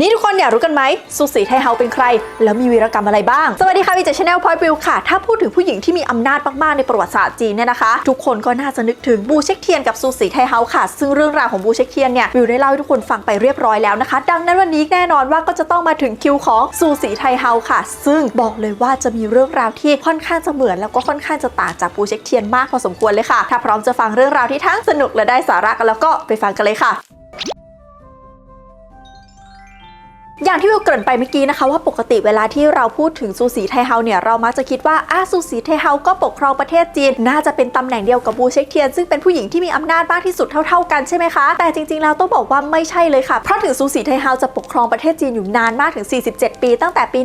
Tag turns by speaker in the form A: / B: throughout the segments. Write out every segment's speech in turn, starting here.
A: นี่ทุกคนอยากรู้กันไหมซูสีไทเฮาเป็นใคร แล้วมีวีรกรรมอะไรบ้าง สวัสดีค่ะวีจากชาแนลพอยวิวค่ะ ถ้าพูดถึงผู้หญิงที่มีอำนาจมากๆในประวัติศาสตร์จีนเนี่ยนะคะ ทุกคนก็น่าจะนึกถึงบูเช็คเทียนกับซูสีไทเฮาค่ะ ซึ่งเรื่องราวของบูเช็คเทียนเนี่ยวิวได้เล่าให้ทุกคนฟังไปเรียบร้อยแล้วนะคะ ดังนั้นวันนี้แน่นอนว่าก็จะต้องมาถึงคิวของซูสีไทเฮาค่ะ ซึ่งบอกเลยว่าจะมีเรื่องราวที่ค่อนข้างจะเหมือนแล้วก็ค่อนข้างจะต่างจากบูเช็คเทียนมากพอสมควรเลยค่ะ ถ้าพร้อมจะฟังเรื่องราวที่ทั้งสนุกและได้สาระกันแล้วก็ไปฟังกันเลยค่ะ อย่างที่วิวเกริ่นไปเมื่อกี้นะคะว่าปกติเวลาที่เราพูดถึงซูสีไทเฮาเนี่ยเรามักจะคิดว่าอาซูสีไทเฮาก็ปกครองประเทศจีน น่าจะเป็นตำแหน่งเดียวกับบูเช็คเทียน ซึ่งเป็นผู้หญิงที่มีอำนาจมากที่สุดเท่า ๆ กันใช่ไหมคะ แต่จริงๆแล้วต้องบอกว่าไม่ใช่เลยค่ะ เพราะถึงซูสีไทเฮาจะปกครองประเทศจีนอยู่นานมากถึง 47 ปี ตั้งแต่ปี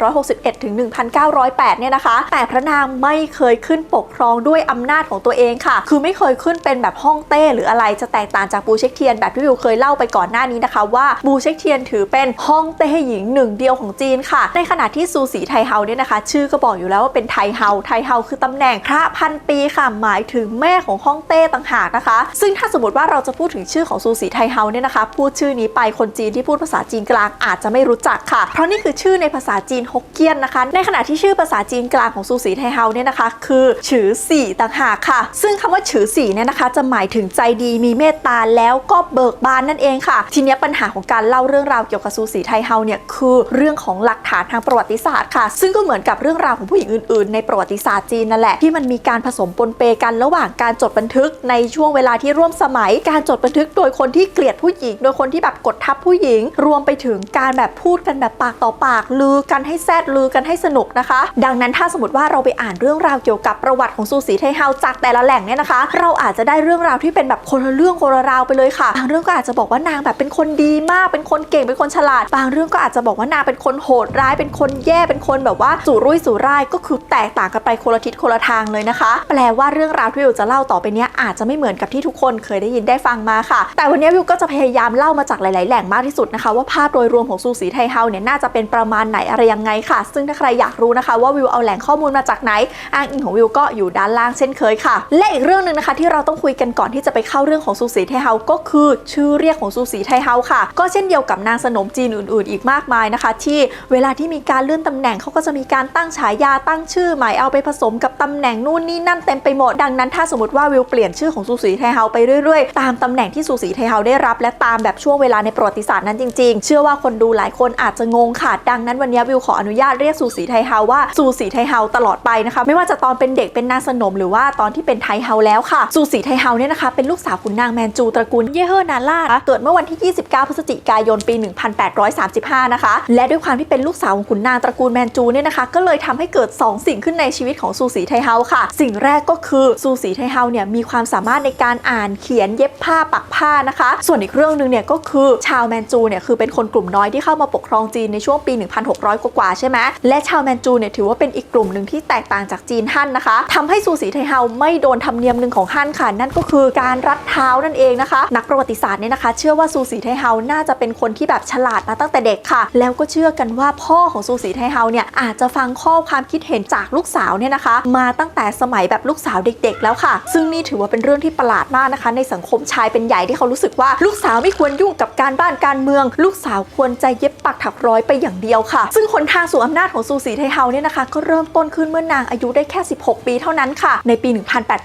A: 1861 ถึง 1908 เนี่ยนะคะ แต่พระนางไม่เคยขึ้นปกครองด้วยอำนาจของตัวเองค่ะ คือไม่เคยขึ้นเป็นแบบฮ่องเต้หรืออะไรจะแตกต่างจากบูเช็คเทียนแบบที่วิวเคยเล่าไปก่อนหน้านี้นะคะว่าบูเช็คเทียนถือเป็นฮองเต้หญิงหนึ่งเดียวของจีนค่ะ ในขณะที่ซูสีไทเฮาเนี่ยนะคะ ชื่อก็บอกอยู่แล้วว่าเป็นไทเฮาไทเฮาคือตำแหน่งพระพันปีค่ะหมายถึงแม่ของฮ่องเต้ต่างหากนะคะ ซึ่งถ้าสมมติว่าเราจะพูดถึงชื่อของซูสีไทเฮาเนี่ยนะคะ พูดชื่อนี้ไปคนจีนที่พูดภาษาจีนกลางอาจจะไม่รู้จักค่ะ เพราะนี่คือชื่อในภาษาจีนฮกเกี้ยนนะคะ ในขณะที่ชื่อภาษาจีนกลางของซูสีไทเฮาเนี่ยนะคะ คือฉือสี่ต่างหากค่ะ ซึ่งคำว่าฉือสี่เนี่ยนะคะ จะหมายถึงใจดีมีเมตตาแล้วก็เบิกบานนั่นเองค่ะ ทีนี้ปัญหาของการเล่าเรื่องราวเกี่ยวกับซูสีไทเฮาเนี่ยคือเรื่องของหลักฐานทางประวัติศาสตร์ค่ะ ซึ่งก็เหมือนกับเรื่องราวของผู้หญิงอื่นๆ ในประวัติศาสตร์จีนนั่นแหละที่มันมีการผสมปนเปกันระหว่างการจดบันทึกในช่วงเวลาที่ร่วมสมัย การจดบันทึกโดยคนที่เกลียดผู้หญิง โดยคนที่แบบกดทับผู้หญิง รวมไปถึงการแบบพูดกันแบบปากต่อปาก ลือกันให้แซดลือกันให้สนุกนะคะ ดังนั้นถ้าสมมติว่าเราไปอ่านเรื่องราวเกี่ยวกับประวัติของซูสีไทเฮาจากแต่ละแหล่งเนี่ยนะคะ เราอาจจะได้เรื่องราวที่เป็นแบบคนละเรื่องคนละราวไปเลยค่ะบางเรื่องก็อาจจะบอกว่านางแบบเป็นคนดีมากเป็นคนเก่งเป็นคนฉลาดบางเรื่องก็อาจจะบอกว่านางเป็นคนโหดร้ายเป็นคนแย่เป็นคนแบบว่าสู่รุ่ยสู่ร่ายก็คือแตกต่างกันไปคนละทิศคนละทางเลยนะคะ แปลว่าเรื่องราวที่วิวจะเล่าต่อไปนี้อาจจะไม่เหมือนกับที่ทุกคนเคยได้ยินได้ฟังมาค่ะ แต่วันนี้วิวก็จะพยายามเล่ามาจากหลาย ๆ แหล่งมากที่สุดนะคะ ว่าภาพโดยรวมของซูสีไทเฮาเนี่ยน่าจะเป็นประมาณไหนอะไรยังไงค่ะ ซึ่งถ้าใครอยากรู้นะคะว่าวิวเอาแหล่งข้อมูลมาจากไหน อ้างอิงของวิวก็อยู่ด้านล่างเช่นเคยค่ะ และอีกเรื่องหนึ่งนะคะที่เราต้องคุยกันก่อนที่จะไปเข้าเรื่องของซูสีไทเฮาก็คือชื่อเรียกของซูสีไทเฮาค่ะ ก็เช่นเดียวกับนางสนมจีนอื่น ๆ อีกมากมายนะคะ ที่เวลาที่มีการเลื่อนตำแหน่งเขาก็จะมีการตั้งฉายาตั้งชื่อใหม่เอาไปผสมกับตำแหน่งนู่นนี่นั่นเต็มไปหมดดังนั้นถ้าสมมติว่าวิวเปลี่ยนชื่อของซูสีไทเฮาไปเรื่อย ๆ ตามตำแหน่งที่ซูสีไทเฮาได้รับ และตามแบบช่วงเวลาในประวัติศาสตร์นั้นจริง ๆ เชื่อว่าคนดูหลายคนอาจจะงงค่ะดังนั้นวันนี้วิวขออนุญาตเรียกซูสีไทเฮาว่าซูสีไทเฮาตลอดไปนะคะไม่ว่าจะตอนเป็นเด็กเป็นนางสนม หรือว่าตอนที่เป็นไทเฮาแล้วค่ะซูสีไทเฮาเนี่ยนะคะเป็นลูกสาวขุนนางแมนจูตระกูลเย่เฮอนาล่าเกิดเมื่อวันที่ 29 พฤศจิกายนปี135 นะคะ และด้วยความที่เป็นลูกสาวของขุนนางตระกูลแมนจูเนี่ยนะคะ ก็เลยทำให้เกิด 2 สิ่งขึ้นในชีวิตของซูสีไทเฮาค่ะ สิ่งแรกก็คือซูสีไทเฮาเนี่ยมีความสามารถในการอ่านเขียนเย็บผ้าปักผ้านะคะ ส่วนอีกเรื่องหนึ่งเนี่ยก็คือชาวแมนจูเนี่ยคือเป็นคนกลุ่มน้อยที่เข้ามาปกครองจีนในช่วงปี 1600 กว่าใช่ไหมและชาวแมนจูเนี่ยถือว่าเป็นอีกกลุ่มหนึ่งที่แตกต่างจากจีนฮั่นนะคะทำให้ซูสีไทเฮาไม่โดนธรรมเนียมหนึ่งของฮั่นค่ะ นั่นก็คือการรัดเท้านั่นเองนะคะ นักประวัติศาสตร์เนี่ยนะคะ เชื่อว่าซูสีไทเฮาน่าจะเป็นคนที่แบบฉลาดมาตั้งแต่เด็กค่ะ แล้วก็เชื่อกันว่าพ่อของซูสีไทเฮาเนี่ยอาจจะฟังข้อความคิดเห็นจากลูกสาวเนี่ยนะคะ มาตั้งแต่สมัยแบบลูกสาวเด็ก ๆ แล้วค่ะ ซึ่งนี่ถือว่าเป็นเรื่องที่ประหลาดมากนะคะ ในสังคมชายเป็นใหญ่ที่เขารู้สึกว่าลูกสาวไม่ควรยุ่งกับการบ้านการเมือง ลูกสาวควรใจเย็บปักถักร้อยไปอย่างเดียวค่ะ ซึ่งคนทางสู่อำนาจของซูสีไทเฮาเนี่ยนะคะ ก็เริ่มต้นขึ้นเมื่อนางอายุได้แค่ 16 ปีเท่านั้นค่ะ ในปี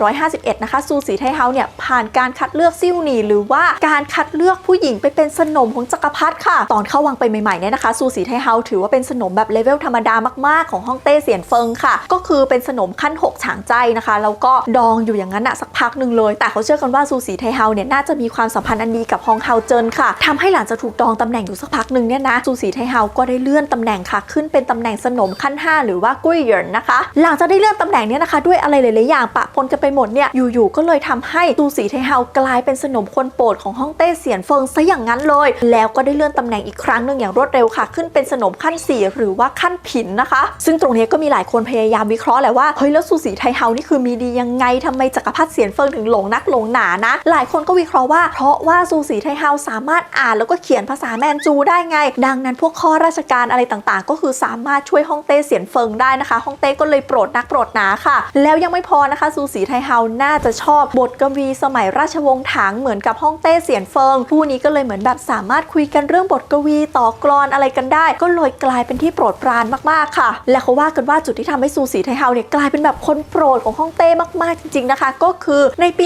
A: 1851 นะคะซูสีไทเฮาเนี่ยผ่านการคัดเลือกซิ่วหนีหรือว่าการคัดเลือกผู้หญิงไปเป็นสนมของจักรพรรดิค่ะ ตอนเข้าวังไปใหม่ๆเนี่ยนะคะซูสีไทเฮาถือว่าเป็นสนมแบบเลเวลธรรมดามากๆ ของฮ่องเต้เสียนเฟิงค่ะ ก็คือเป็นสนมขั้น 6 ฉางใจนะคะ แล้วก็ดองอยู่อย่างนั้นอะสักพักหนึ่งเลย แต่เขาเชื่อกันว่าซูสีไทเฮาเนี่ยน่าจะมีความสัมพันธ์อันดีกับฮองเฮาเจินค่ะทำให้หลังจากถูกดองตำแหน่งอยู่สักพักหนึ่งเนี่ยนะซูสีไทเฮาก็ได้เลื่อนตำแหน่งค่ะ ขึ้นเป็นตำแหน่งสนมขั้น 5 หรือว่ากุ้ยเหยินนะคะ หลังจากได้เลื่อนตำแหน่งเนี่ยนะคะด้วยอะไรหลายๆอย่างปะปนกันไปหมดเนี่ยอยู่ๆก็เลยทำให้ซูสีไทเฮากลายเป็นสนมคนโปรดของฮ่องเต้เสียนเฟิงซะอย่างนั้นเลย แล้วก็ได้เลื่อนตำแหน่งอีกครั้งหนึ่งอย่างรวดเร็วค่ะ ขึ้นเป็นสนมขั้น 4 หรือว่าขั้นผินนะคะ ซึ่งตรงนี้ก็มีหลายคนพยายามวิเคราะห์แหละว่าเฮ้ยแล้วซูสีไทเฮานี่คือมีดียังไงทำไมจักรพรรดิเสียนเฟิงถึงหลงนักหลงหนานะ หลายคนก็วิเคราะห์ว่าเพราะว่าซูสีไทเฮาสามารถอ่านแล้วก็เขียนภาษาแมนจูได้ไง ดังนั้นพวกข้อราชการอะไรต่างๆ ก็คือสามารถช่วยฮ่องเต้เสียนเฟิงได้นะคะฮ่องเต้ก็เลยโปรดนักโปรดหนาค่ะ แล้วยังไม่พอนะคะซูสีไทเฮาน่าจะชอบบทกวีสมัยราชวงศ์ถังเหมือนกับฮ่องเต้เสียนเฟิงผู้นี้ก็เลยเหมือนแบบสามารถคุยกันเรื่องบทกวีดีต่อกรอนอะไรกันได้ ก็เลยกลายเป็นที่โปรดปรานมากๆค่ะ และเขาว่ากันว่าจุดที่ทำให้ซูสีไทเฮาเนี่ยกลายเป็นแบบคนโปรดของฮ่องเต้มากๆจริงๆนะคะ ก็คือในปี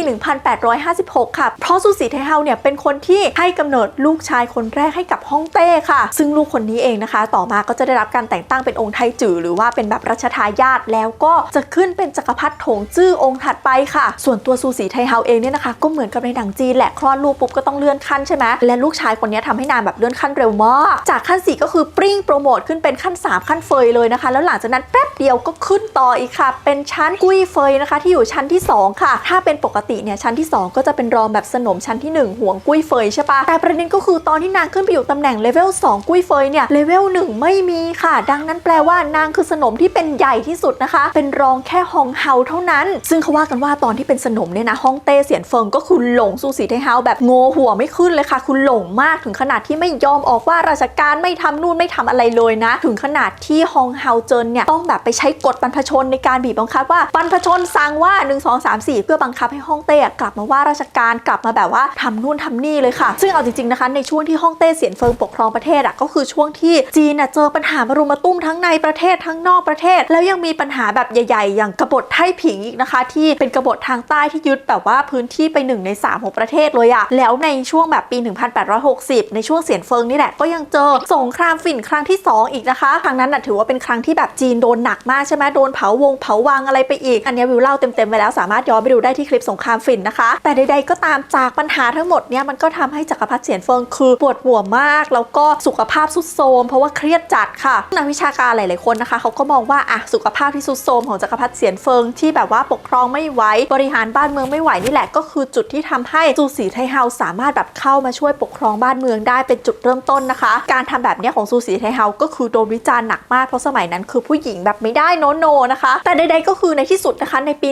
A: 1856 ค่ะ เพราะซูสีไทเฮาเนี่ยเป็นคนที่ให้กำเนิดลูกชายคนแรกให้กับฮ่องเต้ค่ะ ซึ่งลูกคนนี้เองนะคะ ต่อมาก็จะได้รับการแต่งตั้งเป็นองค์ไทจือหรือว่าเป็นแบบรัชทายาทแล้วก็จะขึ้นเป็นจักรพรรดิถงจื้อองค์ถัดไปค่ะ ส่วนตัวซูสีไทเฮาเองเนี่ยนะคะ ก็เหมือนกับในหนังจีนแหละคลอดลูกปุ๊บก็ต้องเลื่อนขั้นใช่ไหมและลูกชายคนนี้ทำให้นางแบบเลื่อนขั้นเร็วมาก จากขั้น 4 ก็คือปริ้งโปรโมทขึ้นเป็นขั้น 3 ขั้นเฟยเลยนะคะ แล้วหลังจากนั้นแป๊บเดียวก็ขึ้นต่ออีกค่ะ เป็นชั้นกุ้ยเฟยนะคะ ที่อยู่ชั้นที่ 2 ค่ะ ถ้าเป็นปกติเนี่ยชั้นที่ 2 ก็จะเป็นรองแบบสนมชั้นที่ 1 ห่วงกุ้ยเฟยใช่ปะแต่ประเด็นก็คือตอนที่นางขึ้นไปอยู่ตำแหน่งเลเวล2กุ้ยเฟยเนี่ยเลเวล1ไม่มีค่ะ ดังนั้นแปลว่านางคือสนมที่เป็นใหญ่ที่สุดนะคะ เป็นรองแค่ฮองเฮาเท่านั้น ซึ่งเขาว่ากันว่าตอนที่เป็นสนมเนี่ยนะฮองเต้เสียนเฟิงก็คือหลงซูสีไทเฮาแบบโงหัวไม่ขึ้นเลยค่ะ คุณหลงมากถึงขนาดที่ไม่ยอมออกว่าราชการไม่ทำนู่นไม่ทำอะไรเลยนะ ถึงขนาดที่ฮองเฮาเจินเนี่ยต้องแบบไปใช้กฎบรรพชนในการบีบบังคับว่าบรรพชนสั่งว่า 1 2 3 4 เพื่อบังคับให้ฮ่องเต้กลับมาว่าราชการกลับมาแบบว่าทำนู่นทำนี่เลยค่ะ ซึ่งเอาจริงๆนะคะในช่วงที่ฮ่องเต้เสียนเฟิงปกครองประเทศอะก็คือช่วงที่จีนอะเจอปัญหามารุมมาตุ้มทั้งในประเทศทั้งนอกประเทศ แล้วยังมีปัญหาแบบใหญ่ ๆ อย่างกบฏไทผิงอีกนะคะ ที่เป็นกบฏทางใต้ที่ยึดแบบว่าพื้นที่ไปหนึ่งในสามของประเทศเลยอะแล้วในช่วงแบบปี 1860 ในช่วงเสียนเฟิงนี่แหละก็ยังเจอสงครามฝิ่นครั้งที่ 2 อีกนะคะ ครั้งนั้นน่ะถือว่าเป็นครั้งที่แบบจีนโดนหนักมากใช่ไหมโดนเผาวงเผาวังอะไรไปอีก อันนี้วิวเล่าเต็มๆไปแล้วสามารถย้อนไปดูได้ที่คลิปสงครามฝิ่นนะคะ แต่ใดๆก็ตามจากปัญหาทั้งหมดเนี่ยมันก็ทำให้จักรพรรดิเสียนเฟิงคือปวดหัวมาก แล้วก็สุขภาพสุดโทรมเพราะว่าเครียดจัดค่ะนักวิชาการหลายๆคนนะคะเขาก็มองว่าอะสุขภาพที่สุดโทรมของจักรพรรดิเสียนเฟิงที่แบบว่าปกครองไม่ไหวบริหารบ้านเมืองไม่ไหวนี่แหละก็คือจุดที่ทำให้จูสีไทเฮาสามารถแบบเข้ามาช่วยปกครองบ้านเมืองได้เป็นจุดเริ่มต้นนะคะ การทำแบบนี้ของซูสีไทเฮาก็คือโดนวิจารณ์หนักมากเพราะสมัยนั้นคือผู้หญิงแบบไม่ได้โนโนนะคะ แต่ใดๆก็คือในที่สุดนะคะในปี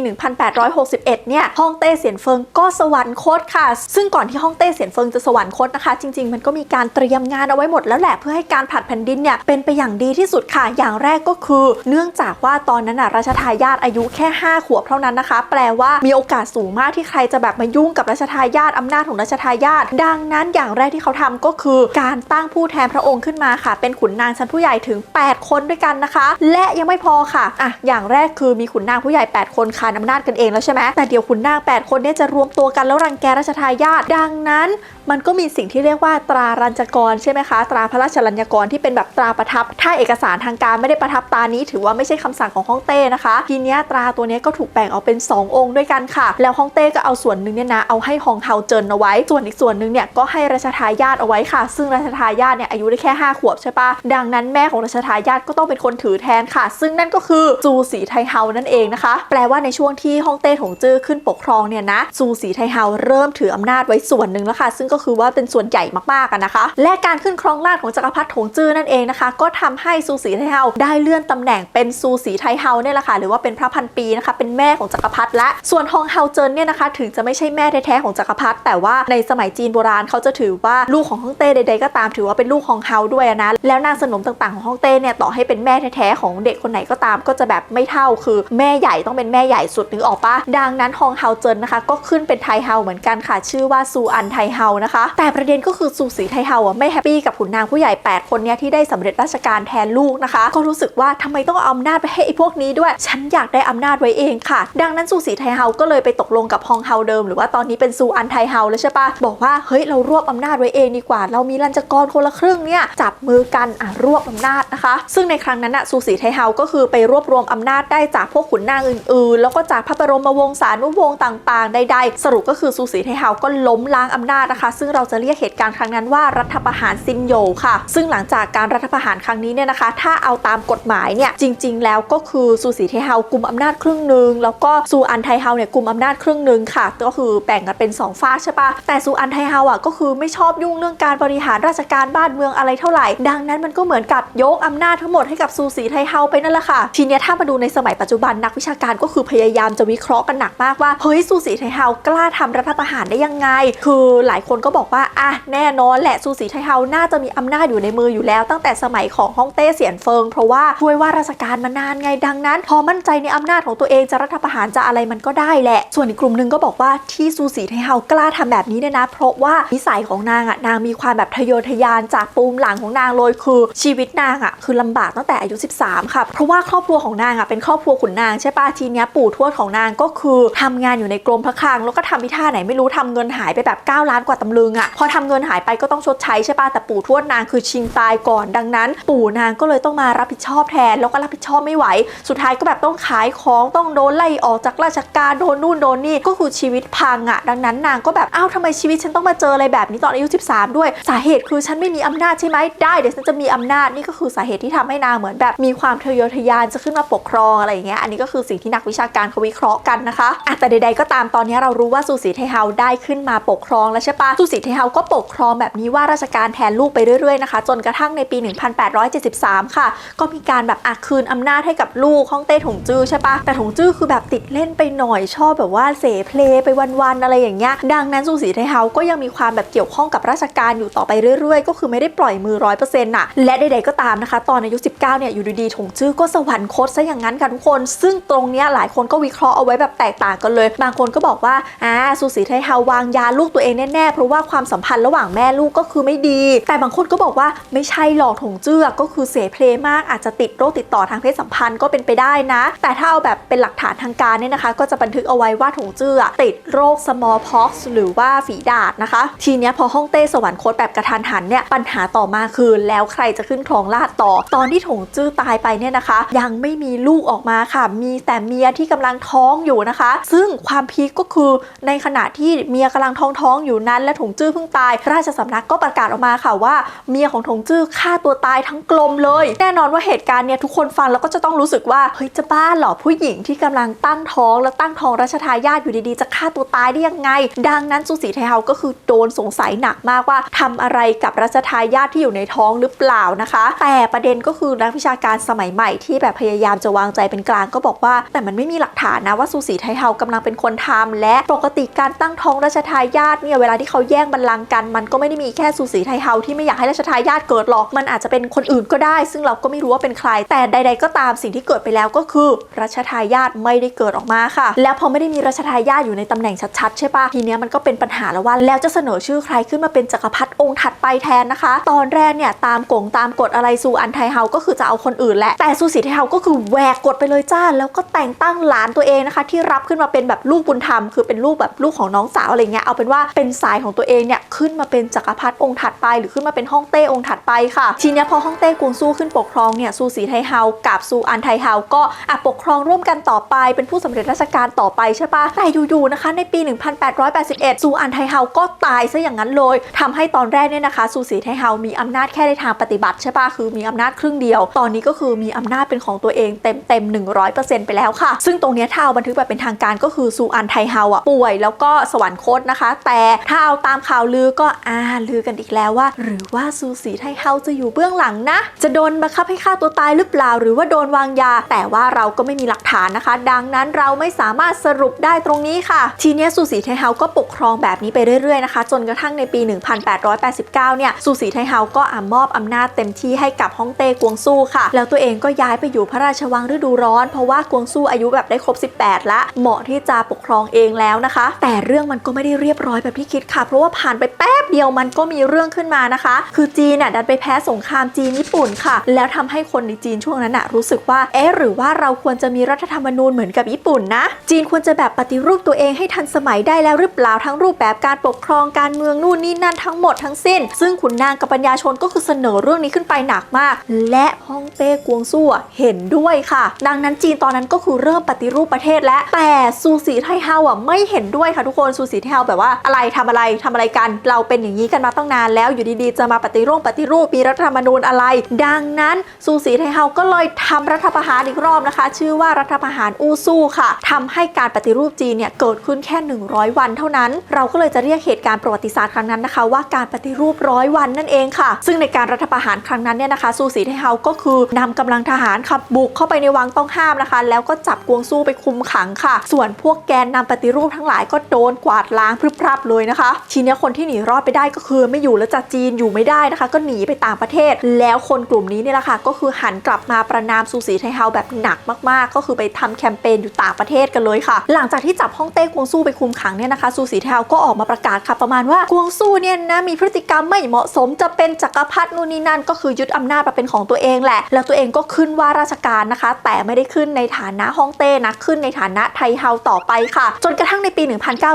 A: 1861 เนี่ยฮ่องเต้เสียนเฟิงก็สวรรคตค่ะ ซึ่งก่อนที่ฮ่องเต้เสียนเฟิงจะสวรรคตนะคะ จริง ๆ มันก็มีการเตรียมงานเอาไว้หมดแล้วแหละเพื่อให้การผัดแผ่นดินเนี่ยเป็นไปอย่างดีที่สุดค่ะ อย่างแรกก็คือ เนื่องจากว่าตอนนั้นน่ะราชทายาทอายุแค่ 5 ขวบเท่านั้นนะคะ แปลว่ามีโอกาสสูงมากที่ใครจะแบบมายุ่งกับราชทายาทอำนาจของราชทายาทดังนั้นอย่างแรกที่เขาทำก็คือการตั้งผู้แทนพระองค์ขึ้นมาค่ะ เป็นขุนนางชั้นผู้ใหญ่ถึง 8 คนด้วยกันนะคะ และยังไม่พอค่ะอะ อย่างแรกคือมีขุนนางผู้ใหญ่ 8 คนคานอำนาจกันเองแล้วใช่ไหมแต่เดี๋ยวขุนนาง 8 คนเนี่ยจะรวมตัวกันแล้วรังแกราชทายาทดังนั้นมันก็มีสิ่งที่เรียกว่าตรารัญจกรใช่ไหมคะ ตราพระราชรัญญกรที่เป็นแบบตราประทับ ถ้าเอกสารทางการไม่ได้ประทับตานี้ ถือว่าไม่ใช่คำสั่งของฮ่องเต้นะคะ ทีเนี้ยตราตัวนี้ก็ถูกแบ่งออกเป็น 2 องค์ด้วยกันค่ะ แล้วฮ่องเต้ก็เอาส่วนหนึ่งเนี่ยนะเอาให้ฮองเฮาเจินเอาไว้ ส่วนอีกส่วนหนึ่งเนี่ยก็ให้ราชทายาทเอาไว้ค่ะ ซึ่งราชทายาทเนี่ยอายุได้แค่ 5 ขวบใช่ปะดังนั้นแม่ของราชทายาทก็ต้องเป็นคนถือแทนค่ะ ซึ่งนั่นก็คือจูสีไทเฮานั่นเองนะคะ แปลว่าในช่วงที่ฮ่องเต้ถงจื้อขึ้นปกครองเนี่ยนะจูสีไทเฮาเริ่มถืออำนาจไว้ส่วนหนึ่งแล้วค่ะ ซึ่งก็คือว่าเป็นส่วนใหญ่มากๆอะนะคะ และการขึ้นครองราชของจักรพรรดิถงจื้อนั่นเองนะคะ ก็ทำให้ซูสีไทเฮาได้เลื่อนตำแหน่งเป็นซูสีไทเฮาเนี่ยแหละค่ะหรือว่าเป็นพระพันปีนะคะเป็นแม่ของจักรพรรดิและส่วนฮองเฮาเจินเนี่ยนะคะถึงจะไม่ใช่แม่แท้ๆของจักรพรรดิแต่ว่าในสมัยจีนโบราณเขาจะถือว่าลูกของฮ่องเต้ใดๆก็ตามถือว่าเป็นลูกของเฮาด้วยนะแล้วนางสนมต่างๆของฮ่องเต้เนี่ยต่อให้เป็นแม่แท้ๆของเด็กคนไหนก็ตามก็จะแบบไม่เท่าคือแม่ใหญ่ต้องเป็นแม่ใหญ่สุดนึกออกปะดังนั้นฮองเฮาเจินนะคะ ก็ขึ้นเป็นไทเฮาเหมือนกันค่ะ ชื่อว่าซูอันไทเฮานะคะ แต่ประเด็นก็คือซูสีไทเฮาอะไม่แฮปปี้กับขุนนางผู้ใหญ่ 8 คนเนี้ยที่ได้สำเร็จราชการแทนลูกนะคะ ก็รู้สึกว่าทำไมต้องเอาอำนาจไปให้ไอ้พวกนี้ด้วย ฉันอยากได้อำนาจไว้เองค่ะ ดังนั้นซูสีไทเฮาก็เลยไปตกลงกับฮองเฮาเดิม หรือว่าตอนนี้เป็นซูอันไทเฮาแล้วใช่ปะบอกว่าเฮ้ยเรารวบอำนาจไว้เองดีกว่า เรามีรัญจกรคนละครึ่งเนี่ยจับมือกันอะรวบอำนาจนะคะ ซึ่งในครั้งนั้นอะซูสีไทเฮาก็คือไปรวบรวมอำนาจได้จากพวกขุนนางอื่นๆ แล้วก็จากพระบรมวงศานุวงศ์ต่าง ๆ ใด ๆ สรุปก็คือซูสีไทเฮาก็ล้มล้างอำนาจนะคะ ซึ่งเราจะเรียกเหตุการณ์ครั้งนั้นว่ารัฐประหารซินโยค่ะ ซึ่งหลังจากการรัฐประหารครั้งนี้เนี่ยนะคะ ถ้าเอาตามกฎหมายเนี่ยจริง ๆ แล้วก็คือซูสีไทเฮากุมอำนาจครึ่งหนึ่งแล้วก็ซูอันไทเฮาเนี่ยกุมอำนาจครึ่งหนึ่งค่ะ ก็คือแบ่งกันเป็นสองฝาใช่ปะแต่ซูอันไทเฮาอะก็คือไม่ชอบยุ่งเรื่องการบริหารราชการการบ้านเมืองอะไรเท่าไหร่ ดังนั้นมันก็เหมือนกับยกอำนาจทั้งหมดให้กับซูสีไทเฮาไปนั่นแหละค่ะ ทีนี้ถ้ามาดูในสมัยปัจจุบันนักวิชาการก็คือพยายามจะวิเคราะห์กันหนักมากว่าเฮ้ยซูสีไทเฮากล้าทำรัฐประหารได้ยังไง คือหลายคนก็บอกว่าอะแน่นอนแหละซูสีไทเฮาน่าจะมีอำนาจอยู่ในมืออยู่แล้ว ตั้งแต่สมัยของฮ่องเต้เสียนเฟิง เพราะว่าช่วยว่าราชการมานานไงดังนั้น พอมั่นใจในอำนาจของตัวเองจะรัฐประหารจะอะไรมันก็ได้แหละ ส่วนอีกกลุ่มหนึงก็บอกว่าที่ซูสีไทเฮากล้าทำแบบนี้เนี่ยนะ เพราะว่านิสัยของนางอะนางมีความแบบทะเยอทะยานจากปูมหลังของนางเลยคือชีวิตนางอะคือลำบากตั้งแต่อายุ 13 ค่ะ เพราะว่าครอบครัวของนางอะเป็นครอบครัวขุนนางใช่ปะทีเนี้ยปู่ทวดของนางก็คือทำงานอยู่ในกรมพระคลังแล้วก็ทำพิท่าไหนไม่รู้ทำเงินหายไปแบบ 9 ล้านกว่าตำลึงอะพอทำเงินหายไปก็ต้องชดใช้ใช่ปะแต่ปู่ทวดนางคือชิงตายก่อนดังนั้น ปู่นางก็เลยต้องมารับผิดชอบแทน แล้วก็รับผิดชอบไม่ไหว สุดท้ายก็แบบต้องขายของต้องโดนไล่ออกจากราชการโดนนู่นโดนนี่ก็คือชีวิตพังอะดังนั้นนางก็แบบอ้าวทำไมชีวิตฉันต้องมาเจออะไรแบบนี้ตอนอายุ 13 ด้วย สาเหตุคือฉันไม่มีอำนาจใช่ไหมได้เดี๋ยวฉันจะมีอำนาจนี่ก็คือสาเหตุที่ทำให้นางเหมือนแบบมีความทะเยอทะยานจะขึ้นมาปกครองอะไรอย่างเงี้ยอันนี้ก็คือสิ่งที่นักวิชาการเขาวิเคราะห์กันนะคะอะแต่ใดๆก็ตามตอนนี้เรารู้ว่าซูสีไทเฮาได้ขึ้นมาปกครองแล้วใช่ปะซูสีไทเฮาก็ปกครองแบบนี้ว่าราชการแทนลูกไปเรื่อยๆนะคะจนกระทั่งในปี 1873 ค่ะ ก็มีการแบบอักคืนอำนาจให้กับลูกฮ่องเต้ถงจื้อใช่ปะแต่ถงจื้อคือแบบติดเล่นไปหน่อยชอบแบบว่าเสเพลไปวันๆอะไรอย่างเงี้ยดังนั้นซูสีไทเฮาก็ยังมีความแบบเกี่ยวข้องกับราชการอยู่ต่อไปเรื่อยก็คือไม่ได้ปล่อยมือร้อยเปอร์เซ็นต์น่ะและใดๆก็ตามนะคะ ตอนอายุ 19 เนี่ยอยู่ดีๆถงจื้อก็สวรรคตซะอย่างนั้นค่ะทุกคน ซึ่งตรงเนี้ยหลายคนก็วิเคราะห์เอาไว้แบบแตกต่างกันเลย บางคนก็บอกว่าอ่าซูสีไทเฮาวางยาลูกตัวเองแน่ๆเพราะว่าความสัมพันธ์ระหว่างแม่ลูกก็คือไม่ดี แต่บางคนก็บอกว่าไม่ใช่หรอกถงจื้อก็คือเสเพลมากอาจจะติดโรคติดต่อทางเพศสัมพันธ์ก็เป็นไปได้นะ แต่ถ้าเอาแบบเป็นหลักฐานทางการเนี่ยนะคะ ก็จะบันทึกเอาไว้ว่าถงจื้อติดโรค smallpox หรือว่าฝีดาษนะคะ ทีเนี้ยพอฮ่องเต้สวรรคตแบบกระทันหันเนี่ยปัญหาต่อมาคือแล้วใครจะขึ้นครองราชต่อ ตอนที่ถงจื้อตายไปเนี่ยนะคะ ยังไม่มีลูกออกมาค่ะ มีแต่เมียที่กำลังท้องอยู่นะคะ ซึ่งความพีคก็คือในขณะที่เมียกำลังท้องท้องอยู่นั้น และถงจื้อเพิ่งตาย ราชสำนักก็ประกาศออกมาค่ะว่า เมียของถงจื้อฆ่าตัวตายทั้งกลมเลย แน่นอนว่าเหตุการณ์เนี่ยทุกคนฟังแล้วก็จะต้องรู้สึกว่าเฮ้ยจะบ้าหรอผู้หญิงที่กำลังตั้งท้อง แล้วตั้งท้องรัชทายาทอยู่ดีๆ จะฆ่าตัวตายได้ยังไง ดังนั้นซูสีไทเฮาก็คือโดนสงสัยหนักมากว่าทำอะไรกับรัชทายาทที่อยู่ในท้องหรือเปล่านะคะ แต่ประเด็นก็คือนักวิชาการสมัยใหม่ที่แบบพยายามจะวางใจเป็นกลางก็บอกว่า แต่มันไม่มีหลักฐานนะว่าซูสีไทเฮากำลังเป็นคนทำและปกติการตั้งท้องรัชทายาทเนี่ยเวลาที่เขาแย่งบัลลังก์กัน มันก็ไม่ได้มีแค่ซูสีไทเฮาที่ไม่อยากให้รัชทายาทเกิดหรอกมันอาจจะเป็นคนอื่นก็ได้ ซึ่งเราก็ไม่รู้ว่าเป็นใคร แต่ใด ๆ ก็ตามสิ่งที่เกิดไปแล้วก็คือ รัชทายาทไม่ได้เกิดออกมาค่ะ แล้วพอไม่ได้มีรัชทายาทอยู่ในตำแหน่งชัดๆใช่ปะทีเนี้ยมันก็เป็นปัญหาแล้วว่าแล้วจะเสนอชื่อใครขึ้นมาเป็นจักรพรรดิองค์ถัดไปทนนะคะ ตอนแรกเนี่ยตามกงตามกฎอะไรซูอันไทเฮาก็คือจะเอาคนอื่นแหละ แต่ซูสีไทเฮาก็คือแหวกกฎไปเลยจ้า แล้วก็แต่งตั้งหลานตัวเองนะคะ ที่รับขึ้นมาเป็นแบบลูกบุญธรรม คือเป็นลูกแบบลูกของน้องสาวอะไรเงี้ย เอาเป็นว่าเป็นสายของตัวเองเนี่ยขึ้นมาเป็นจักรพรรดิองค์ถัดไป หรือขึ้นมาเป็นฮ่องเต้องค์ถัดไปค่ะทีนี้พอฮ่องเต้กวงซูขึ้นปกครองเนี่ยซูสีไทเฮากับซูอันไทเฮาก็อะปกครองร่วมกันต่อไปเป็นผู้สำเร็จราชการต่อไปใช่ปะแต่อยู่ๆนะคะในปี 1881ซูอันไทเฮาก็ตายซะอย่างนั้นเลยทำให้ตอนแรกเนี่ยนะคะซูสีไทเฮามีอำนาจแค่ในทางปฏิบัติใช่ปะคือมีอำนาจครึ่งเดียว ตอนนี้ก็คือมีอำนาจเป็นของตัวเองเต็มเต็ม100%ไปแล้วค่ะ ซึ่งตรงเนี้ยถ้าเอาบันทึกแบบเป็นทางการก็คือซูอันไทเฮาอะป่วยแล้วก็สวรรคตนะคะ แต่ถ้าเอาตามข่าวลือก็อ่าลือกันอีกแล้วว่า หรือว่าซูสีไทเฮาจะอยู่เบื้องหลังนะ จะโดนบังคับให้ฆ่าตัวตายหรือเปล่า หรือว่าโดนวางยา แต่ว่าเราก็ไม่มีหลักฐานนะคะ ดังนั้นเราไม่สามารถสรุปได้ตรงนี้ค่ะ ทีเนี้ยซูสีไทเฮาก็ปกครองแบบนี้ไปเรื่อยๆนะคะ จนกระทั่งในปี 1889 เนี่ยซูสีไทเฮาก็อ่ามอบอำนาจเต็มที่ให้กับฮ่องเต้กวงซูค่ะ แล้วตัวเองก็ย้ายไปอยู่พระราชวังฤดูร้อน เพราะว่ากวงซูอายุแบบได้ครบ 18 ละเหมาะที่จะปกครองเองแล้วนะคะ แต่เรื่องมันก็ไม่ได้เรียบร้อยแบบที่คิดค่ะ เพราะว่าผ่านไปแป๊บเดียวมันก็มีเรื่องขึ้นมานะคะ คือจีนน่ะดันไปแพ้สงครามจีนญี่ปุ่นค่ะ แล้วทำให้คนในจีนช่วงนั้นน่ะรู้สึกว่าเอ๊ะหรือว่าเราควรจะมีรัฐธรรมนูญเหมือนกับญี่ปุ่นนะ จีนควรจะแบบปฏิรูปตัวเองให้ทันสมัยได้แล้วหรือเปล่าทั้งรูปแบบการปกครองการเมืองนู่นนี่นั่นทั้งหมดทั้งสิ้น ซึ่งขุนนางกับปัญญาชนก็คือเสนอเรื่องนี้ขึ้นไปหนักมาก และฮ่องเต้กวงซั่วเห็นด้วยค่ะ ดังนั้นจีนตอนนั้นก็คือเริ่มปฏิรูปประเทศแล้วแต่ซูสีไทเฮาอะไม่เห็นด้วยค่ะทุกคนซูสีไทเฮาแบบว่าอะไรทำอะไรทำอะไรกัน เราเป็นอย่างนี้กันมาตั้งนานแล้วอยู่ดีๆ จะมาปฏิรูปปฏิรูปมีรัฐธรรมนูญอะไร ดังนั้นซูสีไทเฮาก็เลยทำรัฐประหารอีกรอบนะคะ ชื่อว่ารัฐประหารอูซู่ค่ะทำให้การปฏิรูปจีนเนี่ยเกิดขึ้นแค่ 100 วันเท่านั้น เราก็เลยจะเรียกเหตุการณ์ประวัติศาสตร์ครั้งนั้นนะคะ ว่าการปฏิรูปร้อยวันนั่นเองค่ะ ซึ่งในการรัฐประหารครั้งนั้นเนี่ยนะคะซูสีไทเฮาก็คือนำกำลังทหารขับบุกเข้าไปในวังต้องห้ามนะคะ แล้วก็จับกวงซู่ไปคุมขังค่ะ ส่วนพวกแกนนำปฏิรูปทั้งหลายก็โดนกวาดล้างพรึบพรับเลยนะคะทีนี้คนที่หนีรอดไปได้ก็คือไม่อยู่แล้วจากจีนอยู่ไม่ได้นะคะ ก็หนีไปต่างประเทศ แล้วคนกลุ่มนี้เนี่ยแหละค่ะก็คือหันกลับมาประนามซูสีไทเฮาแบบหนักมากๆ ก็คือไปทำแคมเปญอยู่ต่างประเทศกันเลยค่ะ หลังจากที่จับฮ่องเต้กวงซู่ไปคุมขังเนี่ยนะคะซูสีไทเฮาก็ออกมาประกาศค่ะประมาณว่ากวงซู่เนี่ยนะมีพฤติกรรมไม่เหมาะสมจะเป็นจักรพรรดินู่นนี่นั่น ก็คือยึดอำนาจมาเป็นของตัวเองแหละ แล้วตัวเองก็ขึ้นว่าราชการนะคะ แต่ไม่ได้ขึ้นในฐานะฮ่องเต้นะขึ้นในฐานะไทเฮาต่อไปค่ะ จนกระทั่งในปี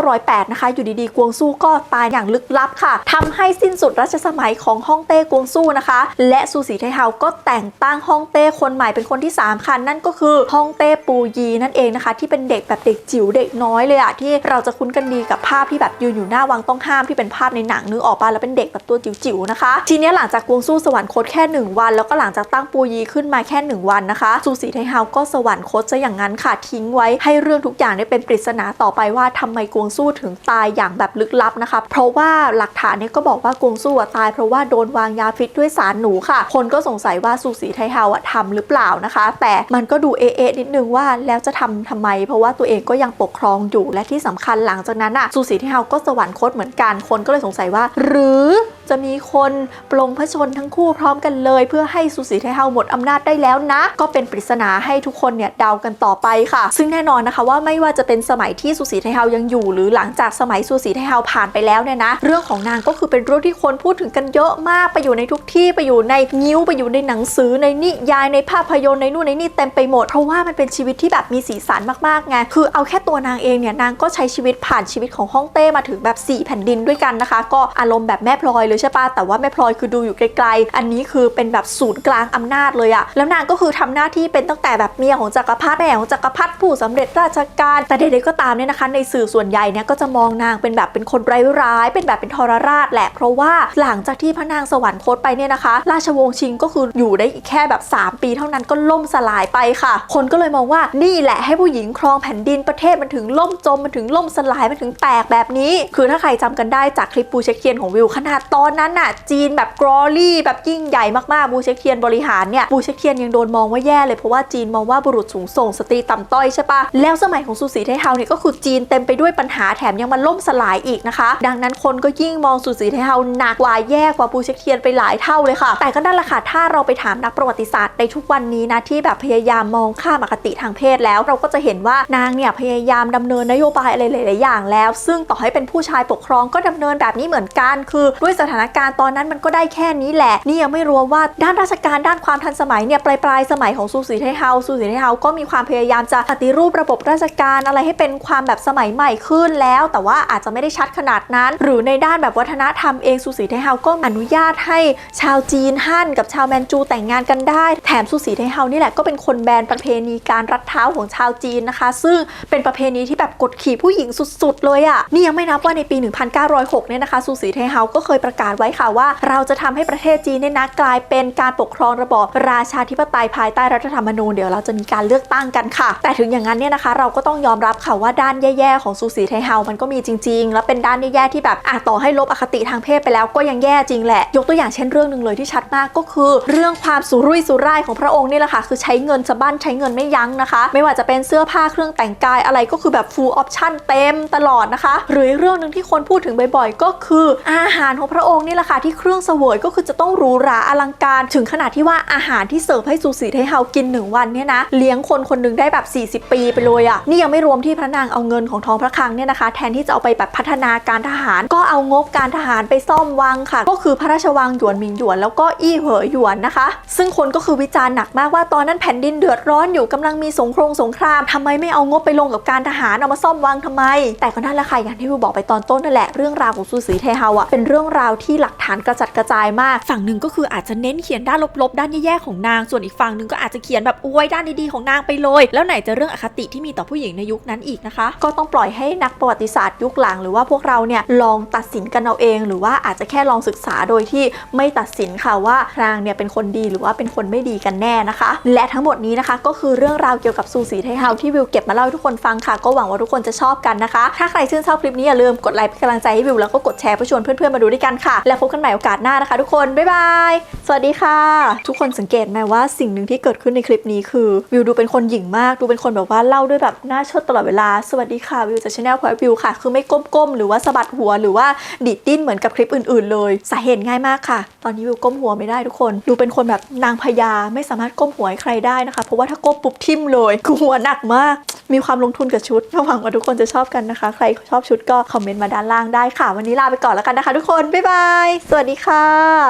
A: 1908 นะคะ อยู่ดีๆ กวงซู่ก็ตายอย่างลึกลับค่ะทำให้สิ้นสุดรัชสมัยของฮ่องเต้กวงซู่นะคะ และซูสีไทเฮาก็แต่งตั้งฮ่องเต้คนใหม่เป็นคนที่ 3 ค่ะ นั่นก็คือฮ่องเต้ปูยีนั่นเองนะคะ ที่เป็นเด็กแบบเด็กจิ๋วเด็กน้อยเลยอะที่เราจะคุ้นกันดีกับภาพที่แบบยืนอยู่หน้าวังต้องห้ามที่เป็นภาพในหนังนึกออกปะแล้วเป็นเด็กแบบตัวจิ๋วๆนะคะ ทีนี้หลังจากกวงซู่สวรรคตแค่ 1 วัน แล้วก็หลังจากตั้งปูยีขึ้นมาแค่ 1 วันนะคะซูสีไทเฮาก็สวรรคตซะอย่างนั้นค่ะทิ้งไว้ให้เรื่องทุกอย่างได้เป็นปริศนาต่อไปว่าทำไมกวงซู่ถึงตายอย่างแบบลึกลับนะคะ เพราะว่าหลักฐานเนี่ยก็บอกว่ากวงซู่อะตายเพราะว่าโดนวางยาพิษด้วยสารหนูค่ะ คนก็สงสัยว่าซูสีไทเฮาอะทำหรือเปล่านะคะ แต่มันก็ดูเอะเอะนิดนึงว่าแล้วจะทำทำไม เพราะว่าตัวเองก็ยังปกครองอยู่และที่สำคัญหลังจากนั้นอะซูสีไทเฮาก็สวรรคตเหมือนกันคนก็เลยสงสัยว่า หรือ จะมีคนปลงพระชนทั้งคู่พร้อมกันเลย เพื่อให้ซูสีไทเฮาหมดอำนาจได้แล้วนะ ก็เป็นปริศนาให้ทุกคนเนี่ยเดากันต่อไปค่ะ ซึ่งแน่นอนนะคะว่าไม่ว่าจะเป็นสมัยที่ซูสีไทเฮายังอยู่ หรือหลังจากสมัยซูสีไทเฮาผ่านไปแล้วเนี่ยนะ เรื่องของนางก็คือเป็นเรื่องที่คนพูดถึงกันเยอะมากไปอยู่ในทุกที่ไปอยู่ในนิ้วไปอยู่ในหนังสือในนิยายในภาพยนตร์ในนู่นในนี่เต็มไปหมดเพราะว่ามันเป็นชีวิตที่แบบมีสีสันมากๆไงคือเอาแค่ตัวนางเองเนี่ยนางก็ใช้ชีวิตผ่านชีวิตของฮ่องเต้มาถึงแบบ 4 แผ่นดินด้วยกันนะคะ ก็อารมณ์แบบแม่พลอยเลยใช่ปะแต่ว่าแม่พลอยคือดูอยู่ไกลๆ อันนี้คือเป็นแบบศูนย์กลางอำนาจเลยอะแล้วนางก็คือทำหน้าที่เป็นตั้งแต่แบบเมียของจักรพรรดิแม่ของจักรพรรดิผู้สำเร็จราชการ แต่ใดๆก็ตามเนี่ยนะคะ ในสื่อส่วนใหญ่เนี่ยก็จะมองนางเป็นแบบเป็นคนไร้ร้าย เป็นแบบเป็นทรราชแหละ เพราะว่าหลังจากที่พระนางสวรรคตไปเนี่ยนะคะ ราชวงศ์ชิงก็คืออยู่ได้อีกแค่แบบ 3 ปีเท่านั้นก็ล่มสลายไปค่ะ คนก็เลยมองว่านี่แหละให้ผู้หญิงครองแผ่นดินประเทศมันถึงล่มจมมันถึงล่มสลายมันถึงแตกแบบนี้ คือถ้าใครจำกันได้จากคลิปปูเช็คเทียนของวิวขนาดตอนนั้นน่ะจีนแบบกรอลี่แบบยิ่งใหญ่มากๆบูเชคเทียนบริหารเนี่ยบูเชคเทียนยังโดนมองว่าแย่เลยเพราะว่าจีนมองว่าบุรุษสูงส่งสตรีต่ำต้อยใช่ปะแล้วสมัยของซูสีไทเฮาเนี่ยก็คือจีนเต็มไปด้วยปัญหาแถมยังมาล่มสลายอีกนะคะ ดังนั้นคนก็ยิ่งมองซูสีไทเฮาหนักกว่าแย่กว่าบูเชคเทียนไปหลายเท่าเลยค่ะ แต่ก็นั่นแหละค่ะถ้าเราไปถามนักประวัติศาสตร์ในทุกวันนี้นะที่แบบพยายามมองข้ามอคติทางเพศแล้ว เราก็จะเห็นว่านางเนี่ยพยายามดำเนินนโยบายอะไรหลาย ๆ อย่างแล้ว ซึ่งต่อให้เป็นผู้ชายปกครองก็ดำเนินแบบนี้เหมือนกันคือด้วยสถถานการณ์ตอนนั้นมันก็ได้แค่นี้แหละ นี่ยังไม่รวมว่าด้านราชการด้านความทันสมัยเนี่ยปลายปลายสมัยของซูสีไทเฮาซูสีไทเฮาก็มีความพยายามจะปฏิรูประบบราชการอะไรให้เป็นความแบบสมัยใหม่ขึ้นแล้ว แต่ว่าอาจจะไม่ได้ชัดขนาดนั้น หรือในด้านแบบวัฒนธรรมเองซูสีไทเฮาก็อนุญาตให้ชาวจีนฮั่นกับชาวแมนจูแต่งงานกันได้ แถมซูสีไทเฮานี่แหละก็เป็นคนแบนประเพณีการรัดเท้าของชาวจีนนะคะ ซึ่งเป็นประเพณีที่แบบกดขี่ผู้หญิงสุดๆ เลยอะ่ะนี่ยังไม่นับว่าในปี 1906เนี่ยนะคะซูสีไทเฮาก็เคยประกาศไว้ค่ะว่า เราจะทำให้ประเทศจีนเนี่ยนะกลายเป็นการปกครองระบอบราชาธิปไตยภายใต้รัฐธรรมนูญเดี๋ยวเราจะมีการเลือกตั้งกันค่ะ แต่ถึงอย่างนั้นเนี่ยนะคะ เราก็ต้องยอมรับค่ะว่าด้านแย่ๆของซูสีไทเฮามันก็มีจริง ๆ แล้วเป็นด้านแย่ๆที่แบบอะต่อให้ลบอคติทางเพศไปแล้วก็ยังแย่จริงแหละยกตัวอย่างเช่นเรื่องหนึ่งเลยที่ชัดมากก็คือ เรื่องความสุรุ่ยสุร่ายของพระองค์นี่แหละค่ะ คือใช้เงินสะบั้นใช้เงินไม่ยั้งนะคะ ไม่ว่าจะเป็นเสื้อผ้าเครื่องแต่งกายอะไรก็คือแบบ full option เต็มตลอดนะคะ หรือเรื่องหนึ่งที่คนพูดถึงบ่อยๆ ก็คืออาหารของพระองค์นี่แหละค่ะที่เครื่องเสวยก็คือจะต้องหรูหราอลังการถึงขนาดที่ว่าอาหารที่เสิร์ฟให้ซูสีไทเฮากินหนึ่งวันเนี่ยนะ เลี้ยงคนคนหนึงได้แบบ 40 ปีไปเลยอะ่ะนี่ยังไม่รวมที่พระนางเอาเงินของท้องพระคลังเนี่ยนะคะ แทนที่จะเอาไปแบบพัฒนาการทหาร ก็เอางบการทหารไปซ่อมวังค่ะ ก็คือพระราชวังหยวนหมิงหยวนแล้วก็อี้เหอหยวนนะคะ ซึ่งคนก็คือวิจารณ์หนักมากว่าตอนนั้นแผ่นดินเดือดร้อนอยู่กำลังมีสงครามสงครามทำไมไม่เอางบไปลงกับการทหารเอามาซ่อมวังทำไม แต่ก็นั่นแหละค่ะอย่างที่วิวบอกไปตอนต้นนั่นแหละเรื่องราวของซูสีเทเฮาอะเป็นเรื่องราวที่หลักฐานกระจัดกระจายมาก ฝั่งหนึ่งก็คืออาจจะเน้นเขียนด้านลบๆ ด้านแย่ๆของนาง ส่วนอีกฝั่งหนึ่งก็อาจจะเขียนแบบอวยด้านดีๆของนางไปเลย แล้วไหนจะเรื่องอคติที่มีต่อผู้หญิงในยุคนั้นอีกนะคะ ก็ต้องปล่อยให้นักประวัติศาสตร์ยุคหลัง หรือว่าพวกเราเนี่ยลองตัดสินกันเอาเอง หรือว่าอาจจะแค่ลองศึกษาโดยที่ไม่ตัดสินค่ะว่านางเนี่ยเป็นคนดีหรือว่าเป็นคนไม่ดีกันแน่นะคะ และทั้งหมดนี้นะคะก็คือเรื่องราวเกี่ยวกับซูสีไทเฮาที่วิวเก็บมาเล่าให้ทุกคนฟังค่ะ ก็หวังว่าทุกคนจะชอบกันนะคะ ถ้าใครชื่นชอบคลิปนี้อย่าลืมกดไลค์เป็นกำลังใจให้วิวแล้วก็กดแชร์เพื่อชวนเพื่อนๆมาดูด้วยกันค่ะค่ะ แล้วพบกันใหม่โอกาสหน้านะคะ ทุกคน บ๊ายบาย สวัสดีค่ะ ทุกคนสังเกตไหมว่าสิ่งหนึ่งที่เกิดขึ้นในคลิปนี้คือ วิวดูเป็นคนหยิ่งมาก ดูเป็นคนแบบว่าเล่าด้วยแบบหน้าเชิดตลอดเวลา สวัสดีค่ะ วิวจากชาแนลพอยวิวค่ะ คือไม่ก้มๆ หรือว่าสะบัดหัว หรือว่าดีดดิ้นเหมือนกับคลิปอื่น ๆ เลย สาเหตุง่ายมากค่ะ ตอนนี้วิวก้มหัวไม่ได้ทุกคน ดูเป็นคนแบบนางพญาไม่สามารถก้มหัวให้ใครได้นะคะ เพราะว่าถ้าก้มปุ๊บทิ่มเลยคือหัวหนักมาก มีความลงทุนกับชุดหวังว่าทุกคนจะชอบกันนะคะ ใครชอบชุดก็คอมเมนต์มาด้านล่างได้ค่ะ วันนี้ลาไปก่อนแล้วกันนะคะ ทุกคน บ๊ายบายสวัสดีค่ะ